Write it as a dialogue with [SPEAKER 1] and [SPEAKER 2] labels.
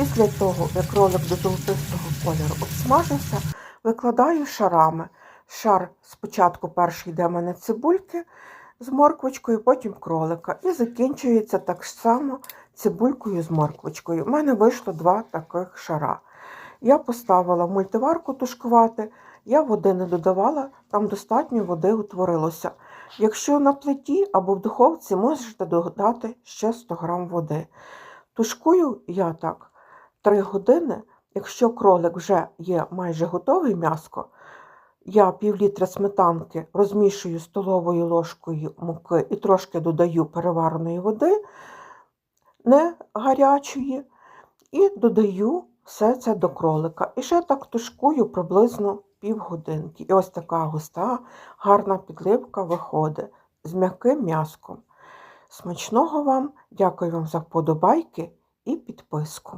[SPEAKER 1] Після того, як ролик до золотистого кольору обсмажився, викладаю шарами. Шар спочатку перший йде в мене цибульки з морквочкою, потім кролика. І закінчується так само цибулькою з морквочкою. У мене вийшло два таких шара. Я поставила в мультиварку тушкувати, я води не додавала, там достатньо води утворилося. Якщо на плиті або в духовці можете додати ще 100 г води. Тушкую я так 3 години. Якщо кролик вже є майже готовий м'яско, я пів літра сметанки розмішую столовою ложкою муки і трошки додаю перевареної води, не гарячої, і додаю все це до кролика. І ще так тушкую приблизно півгодинки. І ось така густа, гарна підливка виходить з м'яким м'яском. Смачного вам, дякую вам за вподобайки і підписку.